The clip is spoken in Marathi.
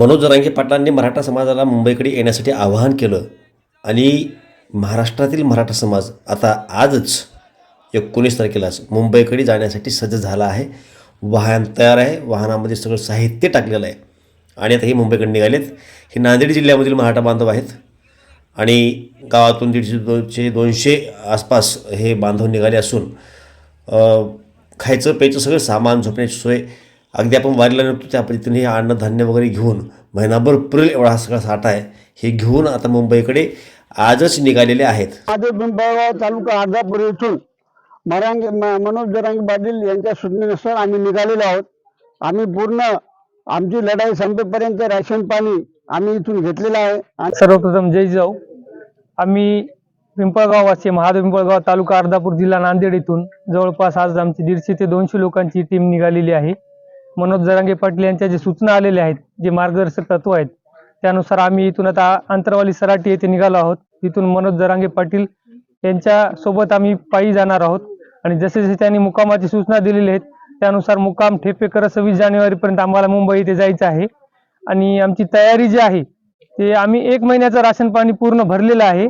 मनोज जरांगे पाटलांनी मराठा समाजाला मुंबईकडे येण्यासाठी आवाहन केलं आणि महाराष्ट्रातील मराठा समाज आता आजच एकोणीस तारखेलाच मुंबईकडे जाण्यासाठी सज्ज झाला आहे. वाहन तयार आहे. वाहनामध्ये सगळं साहित्य टाकलेलं आहे. आणि आता हे मुंबईकडे निघालेत. हे नांदेड जिल्ह्यामधील मराठा बांधव आहेत. आणि गावातून दीडशे दोनशे दोनशे आसपास हे बांधव निघाले असून खायचं प्यायचं सगळं सामान झोपण्याची सोय अगदी आपण वारीला नव्हतो त्या पद्धतीने हे अन्नधान्य वगैरे घेऊन महिनाभर पुरेल एवढा हा सगळा साठा आहे. हे घेऊन आता मुंबईकडे आजच निघालेले आहेत. माझे पिंपळगाव तालुका अर्धापूर येथून मरांगे म- मनोज जरांगे पाटील यांच्या सूचनेनुसार आम्ही निघालेलो आहोत. आम्ही पूर्ण आमची लढाई संपेपर्यंत राशन पाणी आम्ही इथून घेतलेलं आहे. आणि सर्वप्रथम जय जाऊ. आम्ही पिंपळगाव वासी महादेव पिंपळगाव तालुका अर्धापूर जिल्हा नांदेड येथून जवळपास आज आमची दीडशे ते दोनशे लोकांची टीम निघालेली आहे. मनोज जरांगे पाटील यांच्या जे सूचना आलेल्या आहेत जे मार्गदर्शक तत्व आहेत त्यानुसार आम्ही इथून आता अंतरवाली सराटी येथे निघालो आहोत. इथून मनोज जरांगे पाटील यांच्या सोबत आम्ही पायी जाणार आहोत. आणि जसे जसे त्यांनी मुकामाची सूचना दिलेली आहेत त्यानुसार मुकाम ठेपेकर सव्वीस जानेवारीपर्यंत आम्हाला मुंबई इथे जायचं आहे. आणि आमची तयारी जी आहे ते आम्ही एक महिन्याचं राशन पाणी पूर्ण भरलेलं आहे.